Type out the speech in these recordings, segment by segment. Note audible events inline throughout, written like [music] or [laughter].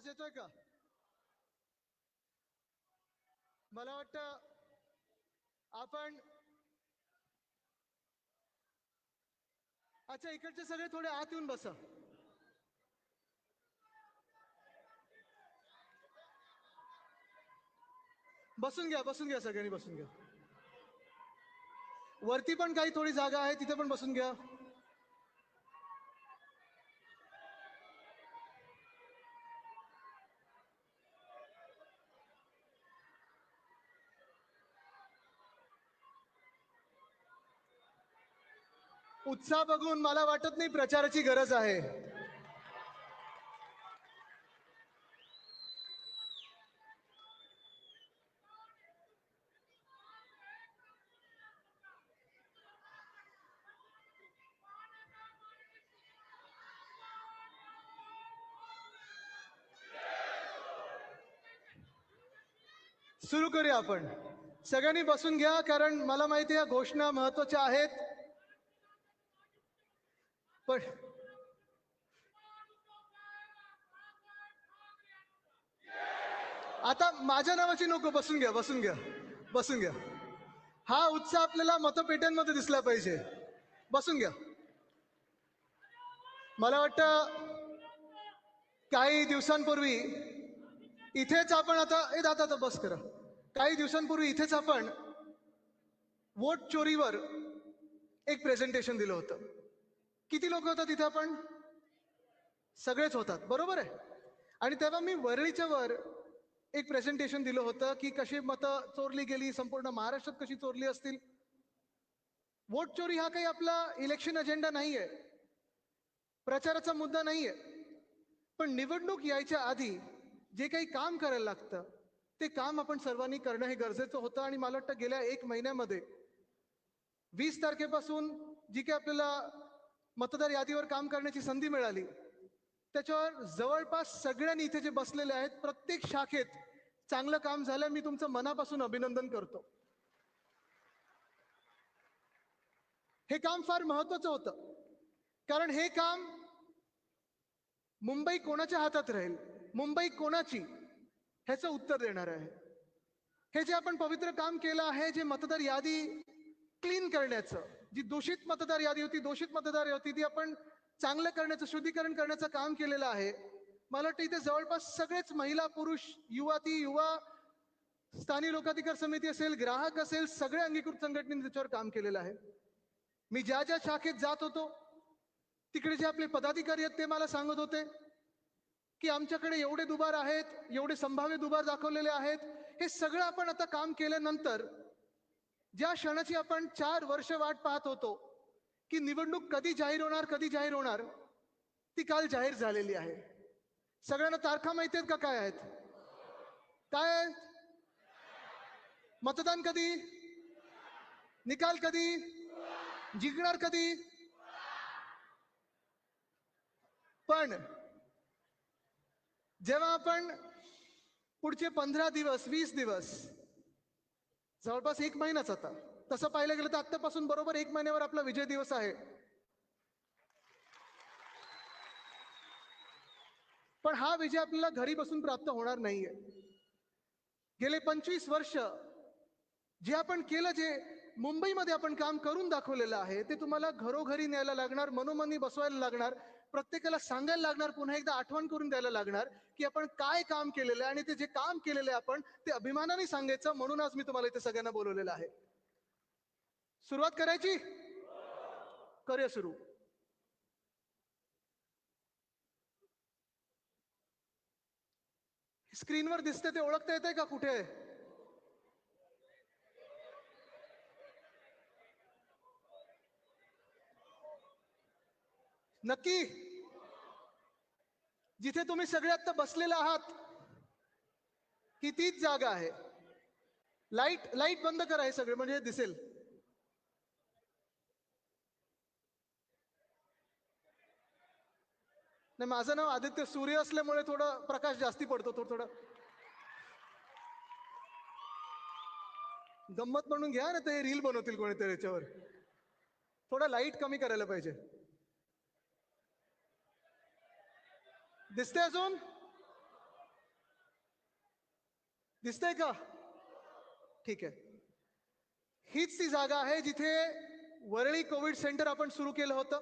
आवाज येतोय का? मला वाटतं आपण अच्छा इकडचे सगळे थोडे आत येऊन बसा. बसून घ्या बसून घ्या सगळ्यांनी बसून घ्या. वरती पण काही थोडी जागा आहे तिथे पण बसून घ्या. उत्साह बघून मला वाटत नाही प्रचाराची गरज आहे. सुरू करूया आपण. सगळ्यांनी बसून घ्या कारण मला माहिती या घोषणा महत्त्वाच्या आहेत. पण आता माझ्या नावाची नको बसून घ्या बसून घ्या बसून घ्या. हा उत्साह आपल्याला मतपेट्यांमध्ये दिसला पाहिजे. बसून घ्या. मला वाटतं काही दिवसांपूर्वी इथेच आपण आता ए दादा आता बस करा. काही दिवसांपूर्वी इथेच आपण वोट चोरीवर एक प्रेझेंटेशन दिलं होतं. किती लोक होतात तिथे आपण? सगळेच होतात. बरोबर आहे? आणि तेव्हा मी वरळीच्या वर एक प्रेझेंटेशन दिलं होतं की कशी मतं चोरली गेली संपूर्ण महाराष्ट्रात कशी चोरली असतील. वोट चोरी हा काही आपला इलेक्शन अजेंडा नाहीये. प्रचाराचा मुद्दा नाहीये. पण निवडणूक यायच्या आधी जे काही काम करायला लागतं ते काम आपण सर्वांनी करणं हे गरजेचं होतं आणि मला वाटतं गेल्या एक महिन्यामध्ये वीस तारखेपासून जी काही आपल्याला मतदार यादीवर काम करण्याची संधी मिळाली. त्याच्यावर जवळपास सगळ्यांनी इथे जे बसलेले आहेत प्रत्येक शाखेत चांगलं काम झालं मी तुमचं मनापासून अभिनंदन करतो. हे काम फार महत्वाचं होतं. कारण हे काम मुंबई कोणाच्या हातात राहील मुंबई कोणाची ह्याचं उत्तर देणार आहे. हे जे आपण पवित्र काम केलं आहे जे मतदार यादी क्लीन करण्याचं जी दूषित मतदार यादी होती दूषित मतदार यादी होती ती आपण चांगलं करण्याचं शुद्धीकरण करण्याचं काम केलेलं आहे. मला वाटतं इथे जवळपास सगळेच महिला पुरुष युवा ती युवा स्थानिक लोकाधिकार समिती असेल ग्राहक असेल सगळ्या अंगीकृत संघटनेने त्याच्यावर काम केलेलं आहे. मी ज्या ज्या शाखेत जात होतो तिकडे जे आपले पदाधिकारी आहेत ते मला सांगत होते की आमच्याकडे एवढे दुबार आहेत एवढे संभाव्य दुबार दाखवलेले आहेत हे सगळं आपण आता काम केल्यानंतर ज्या क्षणाची आपण चार वर्ष वाट पाहत होतो की निवडणूक कधी जाहीर होणार कधी जाहीर होणार ती काल जाहीर झालेली आहे. सगळ्यांना तारखा माहिती आहेत का काय आहेत? काय आहेत? मतदान कधी? निकाल कधी? जिंकणार कधी? पण जेव्हा आपण पुढचे पंधरा दिवस वीस दिवस जवळपास एक महिनाच आता. तसं पाहिलं गेलं तर आत्तापासून बरोबर एक महिन्यावर आपला विजय दिवस आहे. पण हा विजय आपल्याला घरी बसून प्राप्त होणार नाहीये. गेले पंचवीस वर्ष जे आपण केलं जे मुंबईमध्ये आपण काम करून दाखवलेलं आहे ते तुम्हाला घरोघरी न्यायला लागणार मनोमनी बसवायला लागणार प्रत्येकाला सांगायला लागणार पुन्हा एकदा आठवण करून द्यायला लागणार की आपण काय काम केलेलं आहे आणि ते जे काम केलेलं आहे आपण ते अभिमानाने सांगायचं म्हणून आज मी तुम्हाला इथे सगळ्यांना बोलवलेलं आहे. सुरुवात करायची? करूया सुरू. स्क्रीनवर दिसते ते ओळखता येते का कुठे? नक्की. जिथे तुम्ही सगळे बसलेला बसलेले आहात ही तीच जागा आहे. लाइट लाइट बंद करा हे सगळे म्हणजे दिसेल. नाही माझं नाव आदित्य सूर्य असल्यामुळे थोडं प्रकाश जास्ती पडतो थोडं थोडं. गंमत म्हणून घ्या ना ते रील बनवतील कोणीतरी याच्यावर. थोडा लाइट कमी करायला पाहिजे. दिसते अजून दिसतंय का ठीक आहे हीच ती जागा आहे जिथे वरळी कोविड सेंटर आपण सुरू केलं होतं.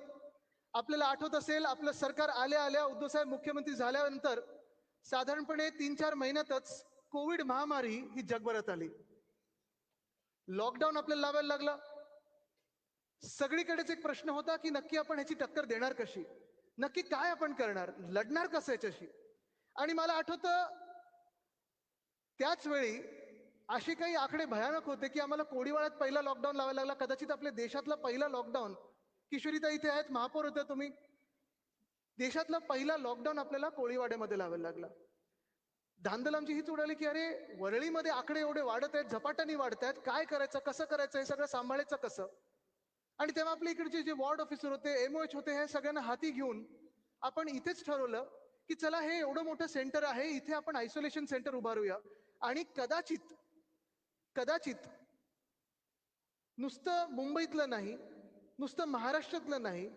आपल्याला आठवत असेल आपलं सरकार आल्या आल्या उद्धवसाहेब मुख्यमंत्री झाल्यानंतर साधारणपणे तीन चार महिन्यातच कोविड महामारी ही जगभरात आली. लॉकडाऊन आपल्याला लावायला लागला. सगळीकडेच एक प्रश्न होता की नक्की आपण ह्याची टक्कर देणार कशी? नक्की काय आपण करणार? लढणार कसं याच्याशी? आणि मला आठवतं त्याच वेळी असे काही आकडे भयानक होते की आम्हाला कोडीवाळ्यात पहिला लॉकडाऊन लावायला लागला. कदाचित आपल्या देशातला पहिला लॉकडाऊन किशोरीता इथे आहेत महापौर होत्या तुम्ही. देशातला पहिला लॉकडाऊन आपल्याला कोळीवाड्यामध्ये लावायला लागला. धांदल आमची हीच उडाली की अरे वरळीमध्ये आकडे एवढे वाढत आहेत झपाट्याने वाढत आहेत. काय करायचं कसं करायचं हे सगळं सांभाळायचं कसं? आणि तेव्हा आपल्या इकडचे जे वॉर्ड ऑफिसर होते एमओएच होते हे सगळ्यांना हाती घेऊन आपण इथेच ठरवलं की चला हे एवढं मोठं सेंटर आहे इथे आपण आयसोलेशन सेंटर उभारूया. आणि कदाचित कदाचित नुसतं मुंबईतलं नाही नुसतं महाराष्ट्रातलं नाही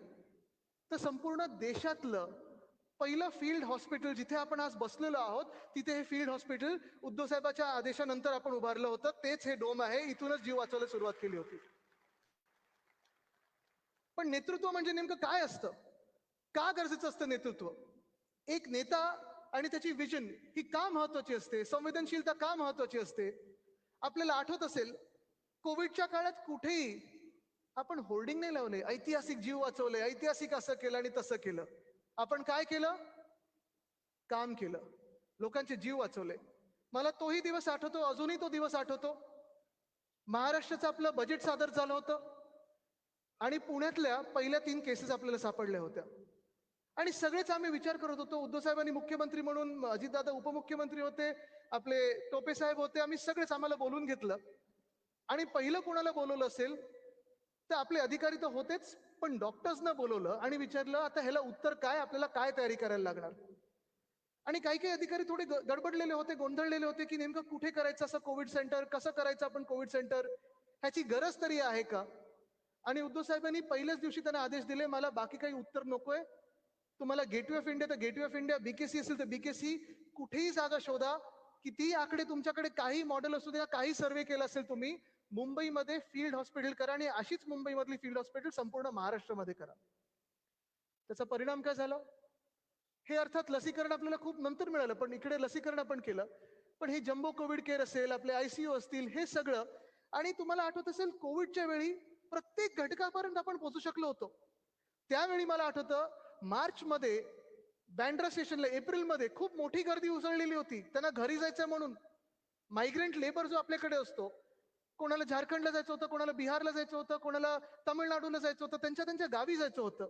तर संपूर्ण देशातलं पहिलं फील्ड हॉस्पिटल जिथे आपण आज बसलेलो आहोत तिथे हे फील्ड हॉस्पिटल उद्धव साहेबाच्या आदेशानंतर आपण उभारलं होतं. तेच हे डोम आहे. इथूनच जीव वाचवायला सुरुवात केली होती. पण नेतृत्व म्हणजे नेमकं काय असतं? का गरजेचं असतं नेतृत्व? एक नेता आणि त्याची विजन ही का महत्वाची असते? संवेदनशीलता का महत्वाची असते? आपल्याला आठवत असेल कोविडच्या काळात कुठेही आपण होर्डिंग नाही लावले. ऐतिहासिक जीव वाचवले. ऐतिहासिक असं केलं आणि तसं केलं. आपण काय केलं? काम केलं. लोकांचे जीव वाचवले. मला तोही दिवस आठवतो. अजूनही तो दिवस आठवतो. महाराष्ट्राचं आपलं बजेट सादर झालं होतं. आणि पुण्यातल्या पहिल्या तीन केसेस आपल्याला सापडल्या होत्या. आणि सगळेच आम्ही विचार करत होतो. उद्धव साहेबांनी मुख्यमंत्री म्हणून अजितदादा उपमुख्यमंत्री होते आपले टोपे साहेब होते आम्ही सगळेच आम्हाला बोलून घेतलं. आणि पहिलं कोणाला बोलवलं असेल तर आपले अधिकारी तर होतेच पण डॉक्टर्सना बोलवलं आणि विचारलं आता ह्याला उत्तर काय? आपल्याला काय तयारी करायला लागणार? आणि काही काही अधिकारी थोडे गडबडलेले होते गोंधळलेले होते की नेमकं कुठे करायचं असं कोविड सेंटर कसं करायचं आपण कोविड सेंटर? ह्याची गरज तरी आहे का? आणि उद्धव साहेबांनी पहिल्याच दिवशी त्यांना आदेश दिले मला बाकी काही उत्तर नकोय. तुम्हाला गेटवे ऑफ इंडिया तर गेटवे ऑफ इंडिया बीकेसी असेल तर बीकेसी कुठेही जागा शोधा. कितीही आकडे तुमच्याकडे काही मॉडेल असू द्या काही सर्वे केला असेल तुम्ही मुंबईमध्ये फील्ड हॉस्पिटल करा आणि अशीच मुंबईमधली फील्ड हॉस्पिटल संपूर्ण महाराष्ट्रामध्ये करा. त्याचा परिणाम काय झाला? हे अर्थात लसीकरण आपल्याला खूप नंतर मिळालं पण इकडे लसीकरण आपण केलं. पण हे जम्बो कोविड केअर असेल आपले आयसीयू असतील हे सगळं. आणि तुम्हाला आठवत असेल कोविडच्या वेळी प्रत्येक घटकापर्यंत आपण पोहोचू शकलो होतो. त्यावेळी मला आठवतं मार्चमध्ये बँड्रा स्टेशनला एप्रिलमध्ये खूप मोठी गर्दी उसळलेली होती. त्यांना घरी जायचं म्हणून. मायग्रेंट लेबर जो आपल्याकडे असतो कोणाला झारखंडला जायचं होतं कोणाला बिहारला जायचं होतं कोणाला तामिळनाडूला जायचं होतं त्यांच्या त्यांच्या गावी जायचं होतं.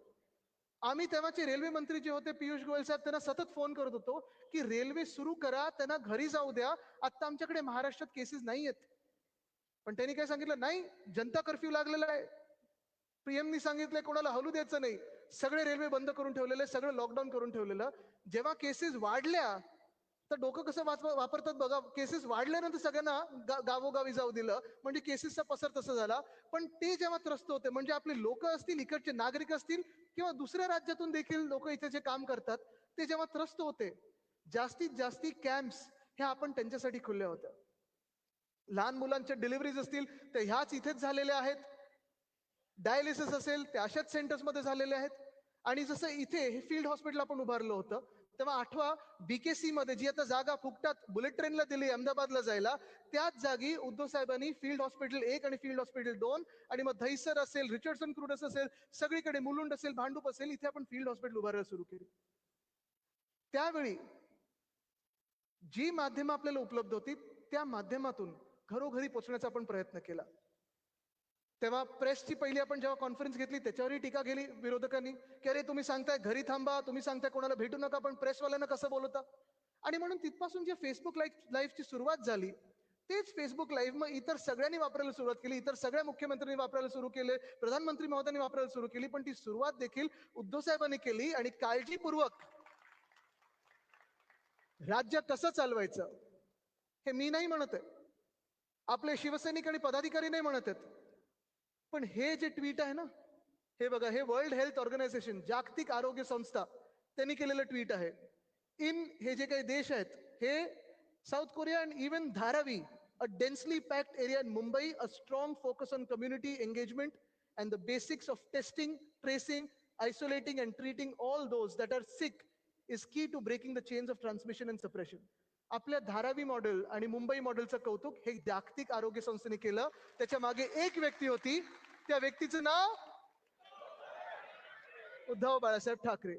आम्ही तेव्हाचे रेल्वे मंत्री जे होते पियुष गोयल साहेब त्यांना सतत फोन करत होतो की रेल्वे सुरू करा त्यांना घरी जाऊ द्या. आता आमच्याकडे महाराष्ट्रात केसेस नाही आहेत पण त्यांनी काय सांगितलं? नाही जनता कर्फ्यू लागलेला आहे. पीएमनी सांगितलंय कोणाला हलू द्यायचं नाही. सगळे रेल्वे बंद करून ठेवलेले सगळं लॉकडाऊन करून ठेवलेलं. जेव्हा केसेस वाढल्या तर डोकं कसं वाचवा वापरतात बघा. केसेस वाढल्यानंतर सगळ्यांना गा- गावोगावी जाऊ दिलं. म्हणजे केसेसचा पसर तसा झाला. पण ते जेव्हा त्रस्त होते म्हणजे आपले लोक असतील इकडचे नागरिक असतील किंवा दुसऱ्या राज्यातून देखील लोक इथे जे काम करतात ते जेव्हा त्रस्त होते जास्तीत जास्ती कॅम्प्स ह्या आपण त्यांच्यासाठी खुलल्या होत्या. लहान मुलांच्या डिलिव्हरीज असतील ते ह्याच इथेच झालेल्या आहेत. डायलिसिस असेल ते अशाच सेंटर्समध्ये झालेले आहेत. आणि जसं इथे हे फील्ड हॉस्पिटल आपण उभारलं होतं तेव्हा आठवा बीकेसी मध्ये जी आता जागा फुकटात बुलेट ट्रेनला दिली अहमदाबादला जायला त्याच जागी उद्धव साहेबांनी फील्ड हॉस्पिटल एक आणि फील्ड हॉस्पिटल दोन आणि मग धैसर असेल रिचर्डसन क्रुडस असेल सगळीकडे मुलुंड असेल भांडूप असेल इथे आपण फील्ड हॉस्पिटल उभारायला सुरू केली. त्यावेळी जी माध्यमं आपल्याला उपलब्ध होती त्या माध्यमातून घरोघरी पोहोचण्याचा आपण प्रयत्न केला. तेव्हा प्रेसची पहिली आपण जेव्हा कॉन्फरन्स घेतली त्याच्यावरही टीका केली विरोधकांनी की अरे तुम्ही सांगताय घरी थांबा तुम्ही सांगताय कोणाला भेटू नका पण प्रेसवाल्यांना कसं बोलवता? आणि म्हणून तिथपासून जे फेसबुक लाईव्ह लाईव्हची सुरुवात झाली तेच फेसबुक लाईव्ह मग इतर सगळ्यांनी वापरायला सुरुवात केली इतर सगळ्या मुख्यमंत्र्यांनी वापरायला सुरू केले प्रधानमंत्री महोदयांनी वापरायला सुरू केली पण ती सुरुवात देखील उद्धव साहेबांनी केली आणि काळजीपूर्वक. राज्य कसं चालवायचं हे मी नाही म्हणत आहे. आपले शिवसैनिक आणि पदाधिकारी नाही म्हणत आहेत. पण हे जे ट्विट आहे ना हे बघा हे वर्ल्ड हेल्थ ऑर्गनायझेशन जागतिक आरोग्य संस्था त्यांनी केलेलं ट्विट आहे. इन हे जे काही देश आहेत हे South Korea and even Dharavi a densely packed area in Mumbai a strong focus on community engagement and the basics of testing tracing isolating and treating all those that are sick is key to breaking the chains of transmission and suppression आपल्या Dharavi model आणि मुंबई मॉडेलचं कौतुक हे जागतिक आरोग्य संस्थेने केलं. त्याच्यामागे एक व्यक्ती होती. त्या व्यक्तीचं नाव उद्धव बाळासाहेब ठाकरे.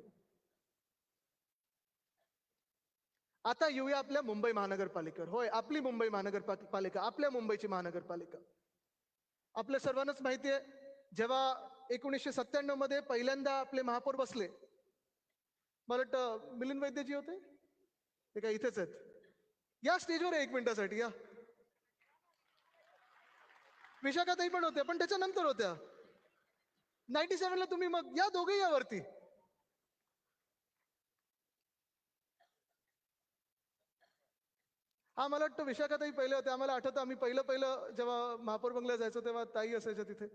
आता येऊया आपल्या मुंबई महानगरपालिकेवर. होय आपली मुंबई महानगरपालिका आपल्या मुंबईची महानगरपालिका. आपल्या सर्वांनाच माहिती आहे जेव्हा एकोणीसशे सत्त्याण्णवमध्ये पहिल्यांदा आपले महापौर बसले मला वाटतं मिलिंद वैद्यजी होते? ते काय इथेच आहेत. या स्टेजवर एक मिनिटासाठी या. विशाखाताई पण होत्या पण त्याच्यानंतर होत्या. नाईन्टी सेव्हनला तुम्ही मग या दोघे या वरती हा मला वाटतं विशाखाताई पहिले होते आम्हाला आठवतं आम्ही पहिलं पहिलं जेव्हा महापौर बंगला जायचो तेव्हा ताई असायच्या तिथे.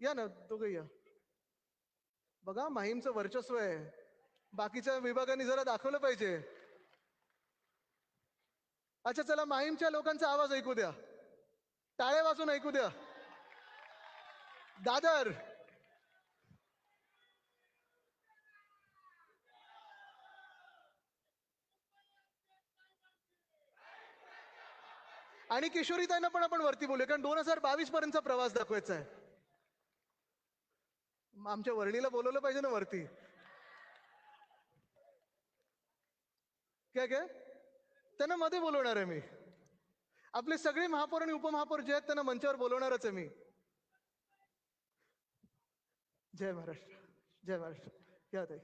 या ना दोघे या. बघा माहीमचं वर्चस्व आहे. बाकीच्या विभागांनी जरा दाखवलं पाहिजे. अच्छा चला माहीमच्या लोकांचा आवाज ऐकू द्या. टाळे वाजून ऐकू द्या. दादर. आणि किशोरीताईंना पण आपण वरती बोलूया कारण दोन हजार बावीस पर्यंतचा प्रवास दाखवायचा आहे. आमच्या वर्णीला बोलवलं पाहिजे ना वरती. काय काय? त्यांना मध्ये बोलवणार आहे मी. आपले सगळे महापौर आणि उपमहापौर जे आहेत त्यांना मंचावर बोलवणारच आहे मी. जय महाराष्ट्र जय महाराष्ट्र. या ताई.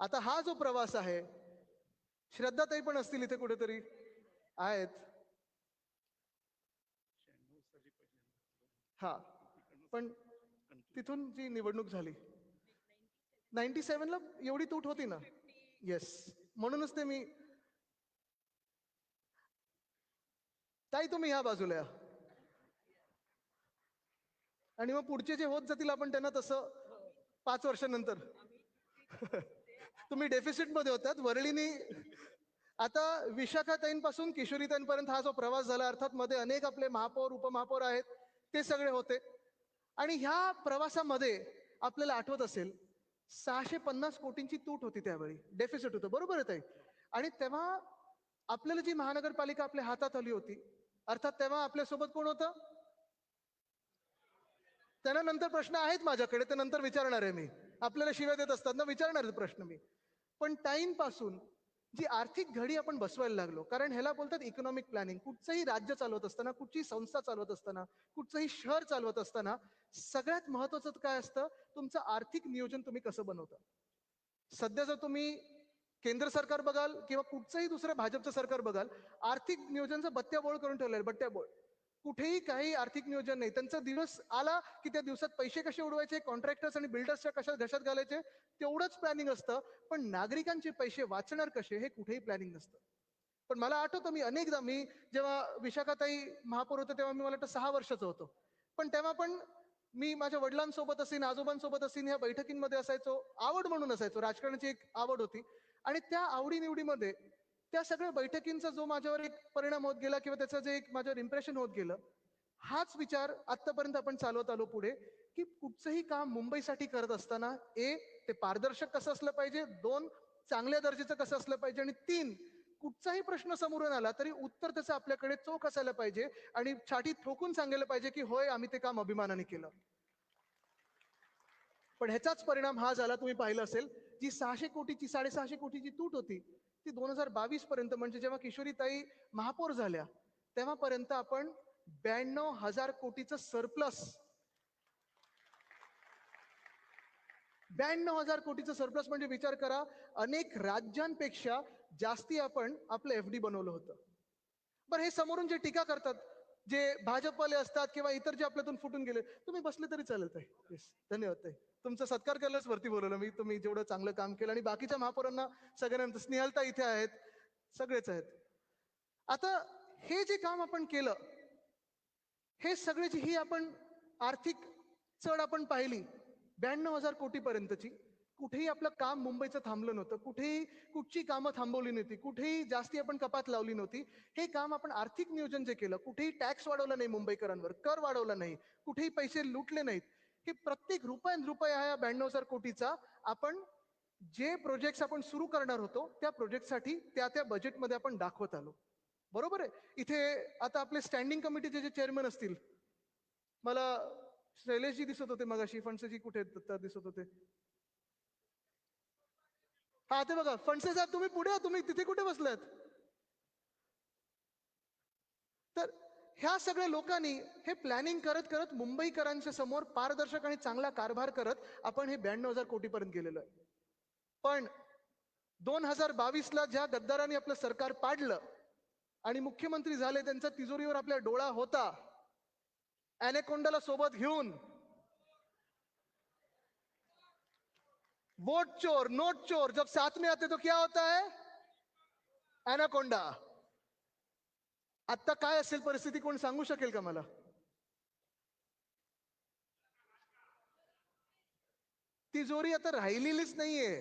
आता हा जो प्रवास आहे श्रद्धाताई पण असतील इथे कुठेतरी आहेत. हा. पण तिथून जी निवडणूक झाली नाईन्टी सेव्हनला एवढी तूट होती ना? येस म्हणूनच ते मी ताई तुम्ही ह्या बाजूला या. आणि मग पुढचे जे होत जातील आपण त्यांना तसं पाच वर्षानंतर. [laughs] तुम्ही डेफिसिटमध्ये होतात. वरळीनी आता विशाखाताईंपासून किशोरीताईंपर्यंत हा जो प्रवास झाला अर्थात मध्ये अनेक आपले महापौर उपमहापौर आहेत ते सगळे होते. आणि ह्या प्रवासामध्ये आपल्याला आठवत असेल सहाशे पन्नास कोटींची तूट होती त्यावेळी. डेफिसिट होतं. बरोबर आहे ताई? आणि तेव्हा आपल्याला जी महानगरपालिका आपल्या हातात आली होती अर्थात तेव्हा आपल्यासोबत कोण होतं? त्यांना नंतर प्रश्न आहेत माझ्याकडे ते नंतर विचारणार आहे मी. आपल्याला शिव्या देत असतात ना विचारणार प्रश्न मी. पण टाईमपासून जी आर्थिक घडी आपण बसवायला लागलो कारण ह्याला बोलतात इकॉनॉमिक प्लॅनिंग कुठचंही राज्य चालवत असताना कुठची संस्था चालवत असताना कुठचंही शहर चालवत असताना सगळ्यात महत्वाचं काय असतं? तुमचं आर्थिक नियोजन तुम्ही कसं बनवता? सध्या जर तुम्ही केंद्र सरकार बघाल किंवा कुठचंही दुसरं भाजपचं सरकार बघाल आर्थिक नियोजनचं बत्त्याबोळ करून ठेवलेलं बट्ट्याबोळ कुठेही काही आर्थिक नियोजन नाही. त्यांचा दिवस आला की त्या दिवसात पैसे कसे उडवायचे कॉन्ट्रॅक्टर्स आणि बिल्डर्सच्या कशा घशात घालायचे तेवढंच प्लॅनिंग असतं. पण नागरिकांचे पैसे वाचणार कसे हे कुठेही प्लॅनिंग नसतं. पण मला आठवतं मी अनेकदा मी जेव्हा विशाखाताई महापौर होतं तेव्हा मी मला वाटतं सहा वर्षाचं होतो. पण तेव्हा पण मी माझ्या वडिलांसोबत असेन आजोबांसोबत असेन ह्या बैठकींमध्ये असायचो. आवड म्हणून असायचो. राजकारणाची एक आवड होती. आणि त्या आवडीनिवडीमध्ये त्या सगळ्या बैठकींचा जो माझ्यावर एक परिणाम होत गेला किंवा त्याचं जे एक माझ्यावर इम्प्रेशन होत गेलं हाच विचार आतापर्यंत आपण चालवत आलो पुढे की कुठचंही काम मुंबईसाठी करत असताना ए ते पारदर्शक कसं असलं पाहिजे दोन चांगल्या दर्जाचं कसं असलं पाहिजे आणि तीन कुठचाही प्रश्न समोरून आला तरी उत्तर त्याचं आपल्याकडे चोख असायला पाहिजे आणि छाटी ठोकून सांगायला पाहिजे की होय आम्ही ते काम अभिमानाने केलं. पण ह्याचाच परिणाम हा झाला तुम्ही पाहिलं असेल जी सहाशे कोटीची साडेसहाशे कोटीची तूट होती ती दोन हजार बावीस पर्यंत म्हणजे जेव्हा किशोरीताई महापौर झाल्या तेव्हापर्यंत आपण ब्याण्णव हजार कोटीचं सरप्लस ब्याण्णव हजार कोटीचं सरप्लस म्हणजे विचार करा अनेक राज्यांपेक्षा जास्ती आपण आपलं एफ डी बनवलं होतं. बरं हे समोरून जे टीका करतात जे भाजपवाले असतात किंवा इतर जे आपल्यातून फुटून गेले तुम्ही बसले तरी चालत आहे धन्यवाद ताई. तुमचा सत्कार करायलाच वरती बोलवलं. मी तुम्ही जेवढं चांगलं काम केलं आणि बाकीच्या महापौरांना सगळ्यांना स्नेहलता इथे आहेत. सगळेच आहेत. आता हे जे काम आपण केलं हे सगळे जी ही आपण आर्थिक चढ आपण पाहिली ब्याण्णव हजार कोटीपर्यंतची कुठेही आपलं काम मुंबईचं थांबलं नव्हतं कुठेही कुठची कामं थांबवली नव्हती कुठेही जास्ती आपण कपात लावली नव्हती हे काम आपण आर्थिक नियोजन जे केलं कुठेही टॅक्स वाढवला नाही मुंबईकरांवर कर वाढवला नाही कुठेही पैसे लुटले नाहीत की प्रत्येक रुपयान रुपया ह्या ब्याण्णव हजार कोटीचा आपण जे प्रोजेक्ट्स आपण सुरू करणार होतो त्या प्रोजेक्टसाठी त्या त्या बजेटमध्ये आपण दाखवत आलो. बरोबर आहे? इथे आता आपले स्टँडिंग कमिटीचे जे चेअरमन असतील मला शैलेशजी दिसत होते मगाशी फणसेजी कुठे दत्ता दिसत होते. हा ते बघा फणसे साहेब तुम्ही पुढे तुम्ही तिथे कुठे बसलात? तर ह्या सगळ्या लोकांनी हे प्लॅनिंग करत करत मुंबईकरांच्या समोर पारदर्शक आणि चांगला कारभार करत आपण हे ब्याण्णव हजार कोटीपर्यंत गेलेलो आहे. पण दोन हजार बावीसला ज्या गद्दारांनी आपलं सरकार पाडलं आणि मुख्यमंत्री झाले त्यांचा तिजोरीवर आपल्या डोळा होता. अॅनेकोंडाला सोबत घेऊन वोट चोर नोट चोर जब साथ में आते तो क्या होता है? एनाकोंडा आता काय असेल परिस्थिती कोण सांगू शकेल का मला? तिजोरी आता राहिलेलीच नाहीये.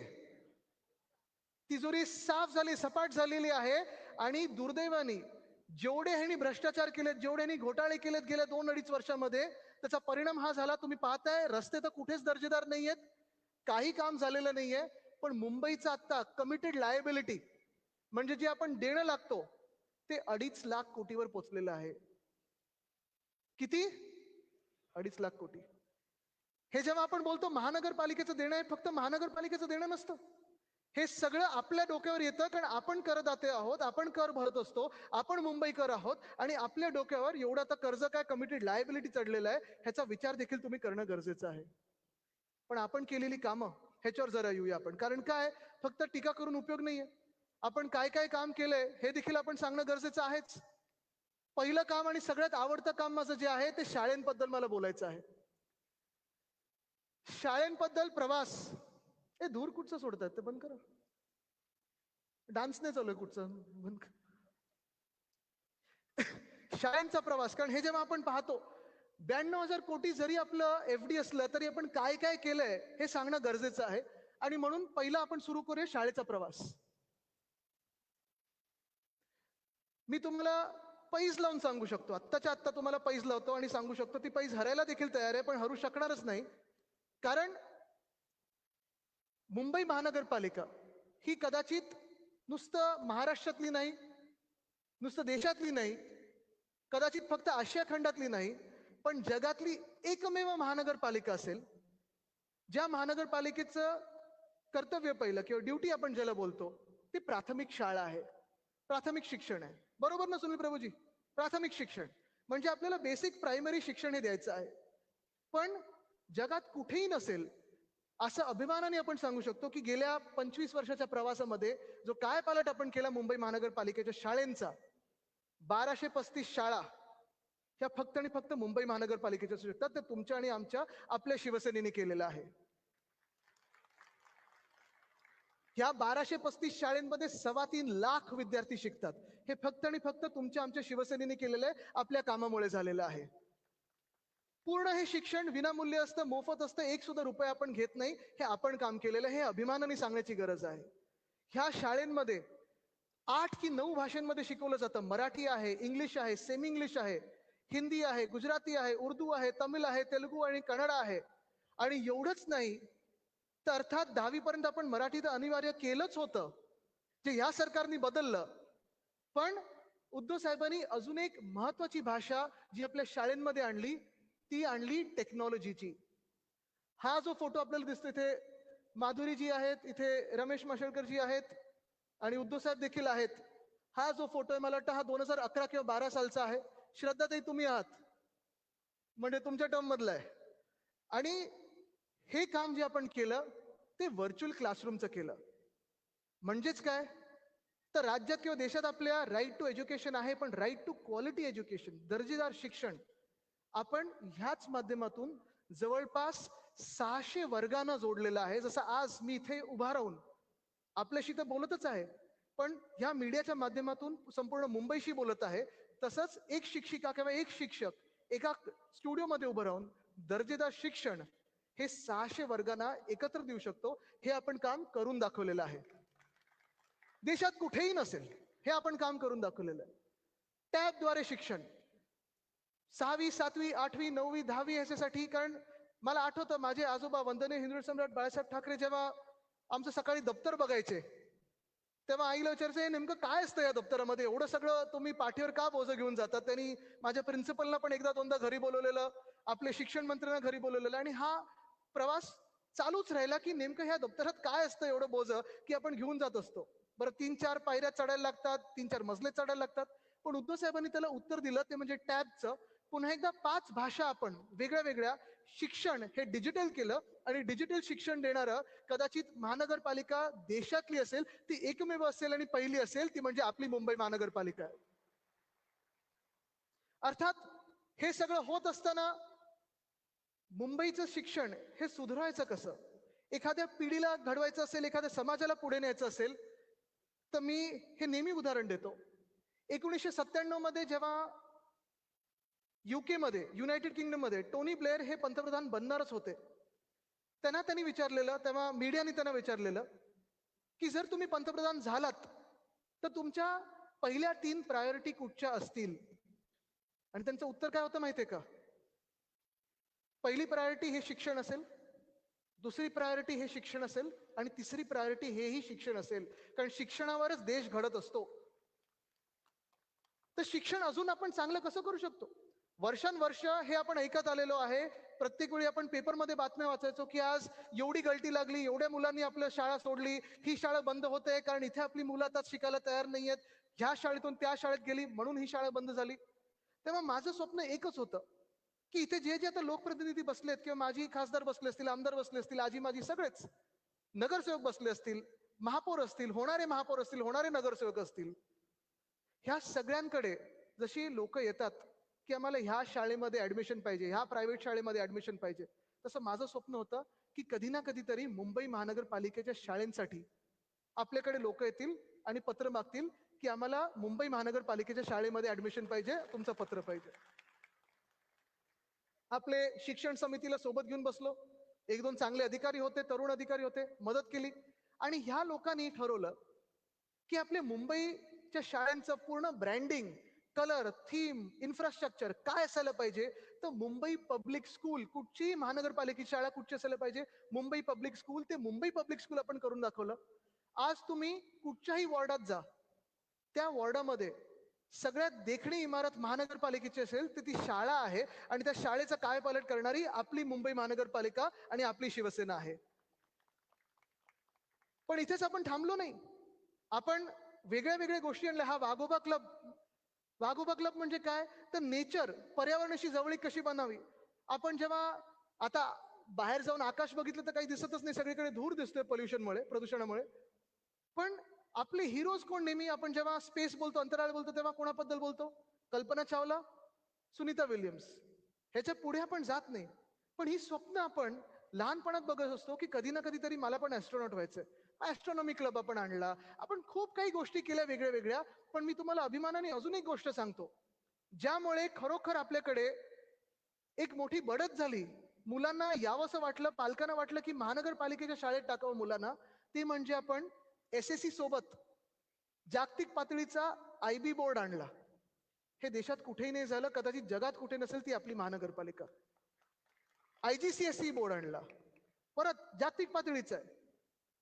तिजोरी साफ झाली सपाट झालेली आहे आणि दुर्दैवाने जेवढे ह्यांनी भ्रष्टाचार केलेत जेवढे ह्यांनी घोटाळे केलेत गेल्या दोन अडीच वर्षामध्ये त्याचा परिणाम हा झाला तुम्ही पाहताय रस्ते तर कुठेच दर्जेदार नाहीयेत काही काम झालेलं नाहीये पण मुंबईचं आता कमिटेड लायबिलिटी म्हणजे जे आपण देणं लागतो ते अडीच लाख कोटीवर पोचलेलं आहे. किती? अडीच लाख कोटी. हे जेव्हा आपण बोलतो महानगरपालिकेचं देणं आहे फक्त महानगरपालिकेचं देणं नसतं. हे सगळं आपल्या डोक्यावर येतं कारण आपण करदाते आहोत आपण कर भरत असतो आपण मुंबईकर आहोत आणि आपल्या डोक्यावर एवढं आता कर्ज काय कमिटेड लायबिलिटी चढलेलं आहे ह्याचा विचार देखील तुम्ही करणं गरजेचं आहे. पण आपण केलेली कामं ह्याच्यावर जरा येऊया आपण. कारण काय? फक्त टीका करून उपयोग नाहीये. आपण काय काय काम केलंय हे देखील आपण सांगणं गरजेचं आहेच. पहिलं काम आणि सगळ्यात आवडतं काम माझं जे आहे ते शाळेंबद्दल मला बोलायचं आहे. शाळेंबद्दल प्रवास. हे धूर कुठचं सोडतात? ते बंद करा. डान्स नाही चालू आहे कुठचं? बंद कर. शाळेंचा प्रवास. कारण हे जेव्हा आपण पाहतो ब्याण्णव हजार कोटी जरी आपलं एफ डी असलं तरी आपण काय काय केलंय हे सांगणं गरजेचं आहे. आणि म्हणून पहिलं आपण सुरू करूया शाळेचा प्रवास. मी तुम्हाला पैज लावून सांगू शकतो. आत्ताच्या आत्ता तुम्हाला पैज लावतो आणि सांगू शकतो ती पैज हरायला देखील तयार आहे पण हरू शकणारच नाही. कारण मुंबई महानगरपालिका ही कदाचित नुसतं महाराष्ट्रातली नाही नुसतं देशातली नाही कदाचित फक्त आशिया खंडातली नाही पण जगातली एकमेव महानगरपालिका असेल ज्या महानगरपालिकेचं कर्तव्य पहिलं किंवा ड्युटी आपण ज्याला बोलतो ती प्राथमिक शाळा आहे. प्राथमिक शिक्षण आहे. बरोबर ना सुनील प्रभूजी? प्राथमिक शिक्षण. म्हणजे आपल्याला बेसिक प्रायमरी शिक्षण हे द्यायचं आहे. पण जगात कुठेही नसेल असं अभिमानाने आपण सांगू शकतो की गेल्या पंचवीस वर्षाच्या प्रवासामध्ये जो काय पालट आपण केला मुंबई महानगरपालिकेच्या शाळेंचा बाराशे पस्तीस शाळा ह्या फक्त आणि फक्त मुंबई महानगरपालिकेच्या असू शकतात ते तुमच्या आणि आमच्या आपल्या शिवसेनेने केलेलं आहे. ह्या बाराशे पस्तीस शाळेंमध्ये सव्वा तीन लाख विद्यार्थी शिकतात. हे फक्त आणि फक्त तुमच्या आमच्या शिवसेनेने केलेलं आहे आपल्या कामामुळे झालेलं आहे. पूर्ण हे शिक्षण विनामूल्य असतं मोफत असतं एक सुद्धा रुपये आपण घेत नाही हे आपण काम केलेलं हे अभिमानाने सांगण्याची गरज आहे. ह्या शाळेंमध्ये आठ की नऊ भाषांमध्ये शिकवलं जातं. मराठी आहे इंग्लिश आहे सेमी इंग्लिश आहे हिंदी आहे गुजराती आहे उर्दू आहे तमिळ आहे तेलुगू आणि कन्नड आहे. आणि एवढंच नाही तर अर्थात दहावीपर्यंत आपण मराठी तर अनिवार्य केलंच होतं जे ह्या सरकारने बदललं. पण उद्धव साहेबांनी अजून एक महत्वाची भाषा जी आपल्या शाळेंमध्ये आणली ती आणली टेक्नॉलॉजीची हा जो फोटो आपल्याला दिसतो इथे माधुरीजी आहेत इथे रमेश माशेलकरजी आहेत आणि उद्धव साहेब देखील आहेत. हा जो फोटो आहे मला वाटतं हा दोन हजार अकरा किंवा बारा सालचा आहे. श्रद्धाताई तुम्ही आहात. म्हणजे तुमच्या टर्म मधला आहे. आणि हे काम जे आपण केलं ते व्हर्च्युअल क्लासरूमचं केलं. म्हणजेच काय? तर राज्यात किंवा देशात आपल्या राईट टू एज्युकेशन आहे पण राईट टू क्वालिटी एज्युकेशन दर्जेदार शिक्षण आपण ह्याच माध्यमातून जवळपास सहाशे वर्गांना जोडलेलं आहे. जसं आज मी इथे उभा राहून आपल्याशी तर बोलतच आहे पण ह्या मीडियाच्या माध्यमातून संपूर्ण मुंबईशी बोलत आहे. तसंच एक शिक्षिका किंवा एक शिक्षक एका स्टुडिओमध्ये उभं राहून दर्जेदार शिक्षण हे सहाशे वर्गांना एकत्र देऊ शकतो. हे आपण काम करून दाखवलेलं आहे. देशात कुठेही नसेल हे आपण काम करून दाखवलेलं आहे. टॅबद्वारे शिक्षण. सहावी सातवी आठवी नववी दहावी ह्याच्यासाठी कारण मला आठवतं माझे आजोबा वंदने हिंदू सम्राट बाळासाहेब ठाकरे जेव्हा आमचं सकाळी दप्तर बघायचे तेव्हा आईला विचारायचं "हे नेमकं काय असतं या दप्तरामध्ये? एवढं सगळं तुम्ही पाठीवर का बोज घेऊन जातात? त्यांनी माझ्या प्रिन्सिपलला पण एकदा दोनदा घरी बोलवलेलं आपले शिक्षण मंत्र्यांना घरी बोलवलेलं आणि हा प्रवास चालूच राहिला की नेमकं ह्या दप्तरात काय असतं एवढं बोज की आपण घेऊन जात असतो. बरं तीन चार पायऱ्या चढायला लागतात तीन चार मजले चढायला लागतात. पण उद्धव साहेबांनी त्याला उत्तर दिलं ते म्हणजे टॅबचं. पुन्हा एकदा पाच भाषा आपण वेगळ्या वेगळ्या शिक्षण हे डिजिटल केलं आणि डिजिटल शिक्षण देणारं कदाचित महानगरपालिका देशातली असेल ती एकमेव असेल आणि पहिली असेल ती म्हणजे आपली मुंबई महानगरपालिका आहे. अर्थात हे सगळं होत असताना मुंबईचं शिक्षण हे सुधारायचं कसं? एखाद्या पिढीला घडवायचं असेल एखाद्या समाजाला पुढे न्यायचं असेल तर मी हे नेहमी उदाहरण देतो. एकोणीसशे सत्त्याण्णवमध्ये जेव्हा युकेमध्ये युनायटेड किंगडममध्ये टोनी ब्लेअर हे पंतप्रधान बनणारच होते. त्यांना त्यांनी विचारलेलं तेव्हा मीडियाने त्यांना विचारलेलं की जर तुम्ही पंतप्रधान झालात तर तुमच्या पहिल्या तीन प्रायोरिटी कुठच्या असतील? आणि त्यांचं उत्तर काय होतं माहितीये का? पहिली प्रायोरिटी हे शिक्षण असेल दुसरी प्रायोरिटी हे शिक्षण असेल आणि तिसरी प्रायोरिटी हेही शिक्षण असेल. कारण शिक्षणावरच देश घडत असतो. तर शिक्षण अजून आपण चांगलं कसं करू शकतो? वर्षानुवर्ष हे आपण ऐकत आलेलो आहे. प्रत्येक वेळी आपण पेपरमध्ये बातम्या वाचायचो की आज एवढी गळती लागली एवढ्या मुलांनी आपल्या शाळा सोडली ही शाळा बंद होते कारण इथे आपली मुलं आता शिकायला तयार नाहीयेत. ह्या शाळेतून त्या शाळेत गेली म्हणून ही शाळा बंद झाली. तेव्हा माझं स्वप्न एकच होतं. की इथे जे जे आता लोकप्रतिनिधी बसलेत किंवा माझी खासदार बसले असतील आमदार बसले असतील आजी माझी सगळेच नगरसेवक बसले असतील महापौर असतील होणारे महापौर असतील होणारे नगरसेवक असतील ह्या सगळ्यांकडे जशी लोक येतात की आम्हाला ह्या शाळेमध्ये ऍडमिशन पाहिजे ह्या प्रायव्हेट शाळेमध्ये ऍडमिशन पाहिजे तसं माझं स्वप्न होतं की कधी ना कधीतरी मुंबई महानगरपालिकेच्या शाळेंसाठी आपल्याकडे लोक येतील आणि पत्र मागतील की आम्हाला मुंबई महानगरपालिकेच्या शाळेमध्ये ऍडमिशन पाहिजे तुमचं पत्र पाहिजे. आपले शिक्षण समितीला सोबत घेऊन बसलो. एक दोन चांगले अधिकारी होते तरुण अधिकारी होते मदत केली. आणि ह्या लोकांनी ठरवलं की आपल्या मुंबईच्या शाळांचं पूर्ण ब्रँडिंग कलर थीम इन्फ्रास्ट्रक्चर काय असायला पाहिजे? तर मुंबई पब्लिक स्कूल कुठचीही महानगरपालिकेची शाळा कुठची असायला पाहिजे? मुंबई पब्लिक स्कूल ते मुंबई पब्लिक स्कूल आपण करून दाखवलं. आज तुम्ही कुठच्याही वॉर्डात जा त्या वॉर्डामध्ये सगळ्यात देखणी इमारत महानगरपालिकेची असेल तर ती शाळा आहे. आणि त्या शाळेचा कायपालट करणारी? आपली मुंबई महानगरपालिका आणि आपली शिवसेना आहे. पण इथेच आपण थांबलो नाही. आपण वेगळ्या वेगळ्या गोष्टी आणल्या. हा वाघोबा क्लब. वाघोबा क्लब म्हणजे काय? तर नेचर पर्यावरणाशी जवळीक कशी बनावी? आपण जेव्हा आता बाहेर जाऊन आकाश बघितलं तर काही दिसतच नाही. सगळीकडे धूर दिसतोय पोल्युशनमुळे प्रदूषणामुळे. पण आपले हिरोज कोण नेहमी? आपण जेव्हा स्पेस बोलतो अंतराळ बोलतो तेव्हा कोणाबद्दल बोलतो? कल्पना चावला सुनीता विल्यम्स. ह्याच्या पुढे आपण जात नाही. पण ही स्वप्न आपण लहानपणात बघत असतो की कधी ना कधीतरी मला पण ऍस्ट्रॉनॉट व्हायचंय. ऍस्ट्रॉनॉमी क्लब आपण आणला. आपण खूप काही गोष्टी केल्या वेगळ्या वेगळ्या पण मी तुम्हाला अभिमानाने अजून एक गोष्ट सांगतो. ज्यामुळे खरोखर आपल्याकडे एक मोठी बढत झाली. मुलांना यावंसं वाटलं पालकांना वाटलं की महानगरपालिकेच्या शाळेत टाकावं मुलांना. ते म्हणजे आपण एस एस सी सोबत जागतिक पातळीचा आय बी बोर्ड आणला. हे देशात कुठेही नाही झालं कदाचित जगात कुठे नसेल ती आपली महानगरपालिका. I G C S C board आणला. परत जागतिक पातळीचा आहे.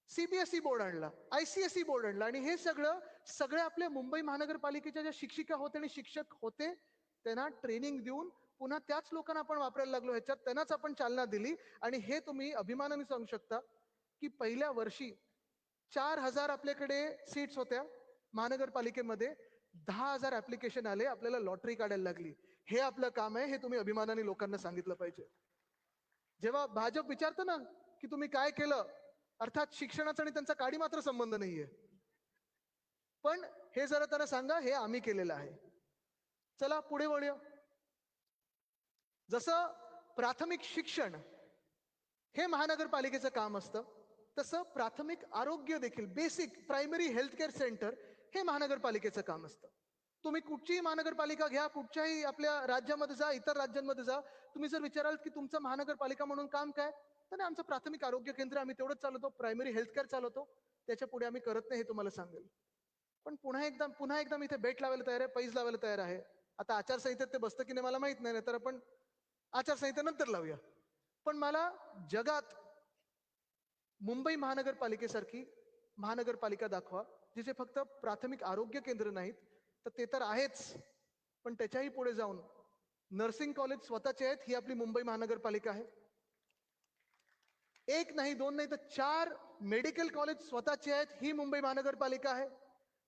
सीबीएसई बोर्ड आणला. आय सी एस बोर्ड आणला. आणि हे सगळं सगळ्या आपल्या मुंबई महानगरपालिकेच्या ज्या शिक्षिका होते आणि शिक्षक होते त्यांना ट्रेनिंग देऊन पुन्हा त्याच लोकांना आपण वापरायला लागलो. ह्याच्यात त्यांनाच आपण चालना दिली. आणि हे तुम्ही अभिमानाने सांगू शकता की पहिल्या वर्षी चार हजार आपल्याकडे सीट्स होत्या महानगरपालिकेमध्ये. दहा हजार ऍप्लिकेशन आले आपल्याला लॉटरी काढायला लागली. हे आपलं काम आहे हे तुम्ही अभिमानाने लोकांना सांगितलं पाहिजे. जेव्हा भाजप विचारतं ना की तुम्ही काय केलं? अर्थात शिक्षणाचा आणि त्यांचा काडी मात्र संबंध नाहीये. पण हे जरा त्यांना सांगा हे आम्ही केलेलं आहे. चला पुढे वळूया. जसं प्राथमिक शिक्षण हे महानगरपालिकेचं काम असतं तसं प्राथमिक आरोग्य देखील basic primary health care centre हे महानगरपालिकेचं काम असतं. तुम्ही कुठचीही महानगरपालिका घ्या कुठच्याही आपल्या राज्यामध्ये जा इतर राज्यांमध्ये जा तुम्ही जर विचाराल की तुमचं महानगरपालिका म्हणून काम काय तर नाही आमचं प्राथमिक आरोग्य केंद्र आम्ही तेवढंच चालवतो प्रायमरी हेल्थ केअर चालवतो. त्याच्या पुढे आम्ही करत नाही हे तुम्हाला सांगेल. पण पुन्हा एकदा पुन्हा एकदा मी इथे बेट लावायला तयार आहे पैज लावायला तयार आहे. आता आचारसंहितेत ते बसतं की नाही मला माहीत नाही तर आपण आचारसंहितेनंतर लावूया. पण मला जगात मुंबई महानगरपालिकेसारखी महानगरपालिका दाखवा जिचे फक्त प्राथमिक आरोग्य केंद्र नाहीत तर ते तर आहेच. पण त्याच्याही पुढे जाऊन नर्सिंग कॉलेज स्वतःचे आहेत ही आपली मुंबई महानगरपालिका आहे. एक नाही दोन नाही तर चार मेडिकल कॉलेज स्वतःचे आहेत ही मुंबई महानगरपालिका आहे.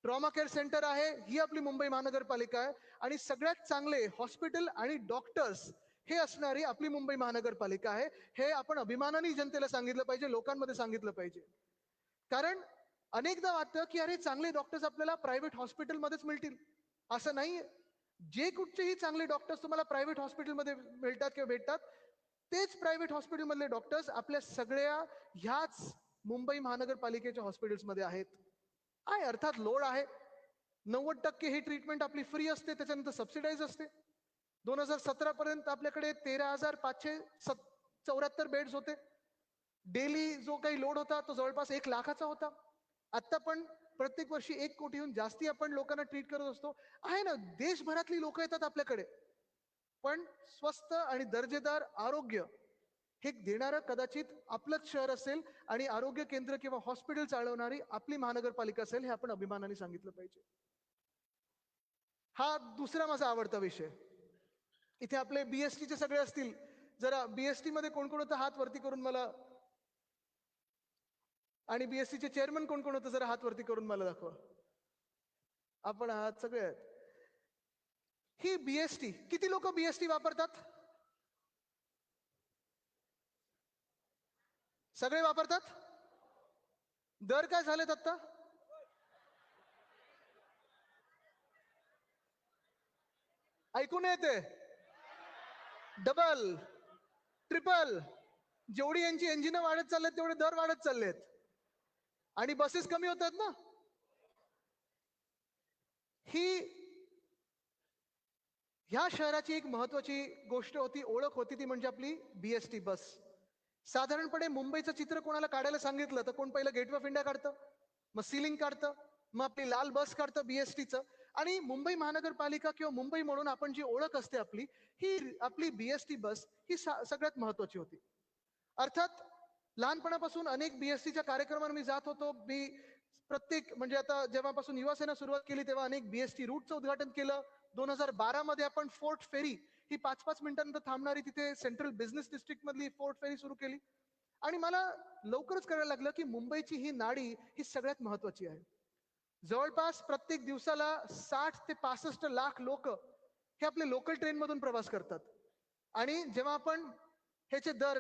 ट्रॉमा केअर सेंटर आहे ही आपली मुंबई महानगरपालिका आहे. आणि सगळ्यात चांगले हॉस्पिटल आणि डॉक्टर्स हे असणारी आपली मुंबई महानगरपालिका आहे. हे आपण अभिमानाने जनतेला सांगितलं पाहिजे लोकांमध्ये सांगितलं पाहिजे. कारण अनेकदा वाटतं की अरे चांगले डॉक्टर्स आपल्याला प्रायव्हेट हॉस्पिटलमध्येच मिळतील. असं नाहीये जे कुठचेही चांगले डॉक्टर्स तुम्हाला प्रायव्हेट हॉस्पिटलमध्ये मिळतात किंवा भेटतात तेच प्रायव्हेट हॉस्पिटलमधले डॉक्टर्स आपल्या सगळ्या ह्याच मुंबई महानगरपालिकेच्या हॉस्पिटल्समध्ये आहेत. आहे अर्थात लोड आहे. नव्वद टक्के ही ट्रीटमेंट आपली फ्री असते त्याच्यानंतर सबसिडाईज असते. दोन हजार सतरा पर्यंत आपल्याकडे तेरा हजार पाचशे सत चौऱ्याहत्तर बेड्स होते. डेली जो काही लोड होता तो जवळपास एक लाखाचा होता. आता पण प्रत्येक वर्षी एक कोटीहून जास्ती आपण लोकांना ट्रीट करत असतो. आहे ना देशभरातली लोक येतात आपल्याकडे. पण स्वस्त आणि दर्जेदार आरोग्य हे देणारं कदाचित आपलंच शहर असेल आणि आरोग्य केंद्र किंवा हॉस्पिटल चालवणारी आपली महानगरपालिका असेल हे आपण अभिमानाने सांगितलं पाहिजे. हा दुसरा माझा आवडता विषय. इथे आपले बीएसटीचे सगळे असतील. जरा बीएसटी मध्ये कोण कोण होतं हात वरती करून मला आणि बीएससीचे चेअरमन कोण कोण होतं जरा हात वरती करून मला दाखवा. आपण आहात सगळे आहेत. ही बीएसटी किती लोक बीएसटी वापरतात? सगळे वापरतात? दर काय झालेत आत्ता? ऐकून येते डबल ट्रिपल जेवढी यांची इंजिन वाढत चाललेत तेवढे दर वाढत चाललेत. आणि बसेस कमी होत आहेत ना? ही ह्या शहराची एक महत्वाची गोष्ट होती ओळख होती ती म्हणजे आपली बीएसटी बस साधारणपणे मुंबईचं चित्र कोणाला काढायला सांगितलं तर कोण पहिलं गेटवे ऑफ इंडिया काढतं मग सिलिंग काढतं मग आपली लाल बस काढतं बीएसटीचं आणि मुंबई महानगरपालिका किंवा मुंबई म्हणून आपण जी ओळख असते आपली ही आपली बीएसटी बस ही सगळ्यात महत्वाची होती. अर्थात लहानपणापासून अनेक बीएसटीच्या कार्यक्रमांना मी जात होतो. मी प्रत्येक म्हणजे आता जेव्हापासून युवासेना सुरुवात केली तेव्हा अनेक बीएसटी रूटचं उद्घाटन केलं. दोन हजार बारा मध्ये आपण फोर्ट फेरी ही पाच पाच मिनिटांनंतर थांबणारी तिथे सेंट्रल बिझनेस डिस्ट्रिक्ट मधली फोर्ट फेरी सुरू केली. आणि मला लवकरच करायला लागलं की मुंबईची ही नाडी ही सगळ्यात महत्वाची आहे. जवळपास प्रत्येक दिवसाला साठ ते पासष्ट लाख लोक हे आपले लोकल ट्रेन मधून प्रवास करतात. आणि जेव्हा आपण ह्याचे दर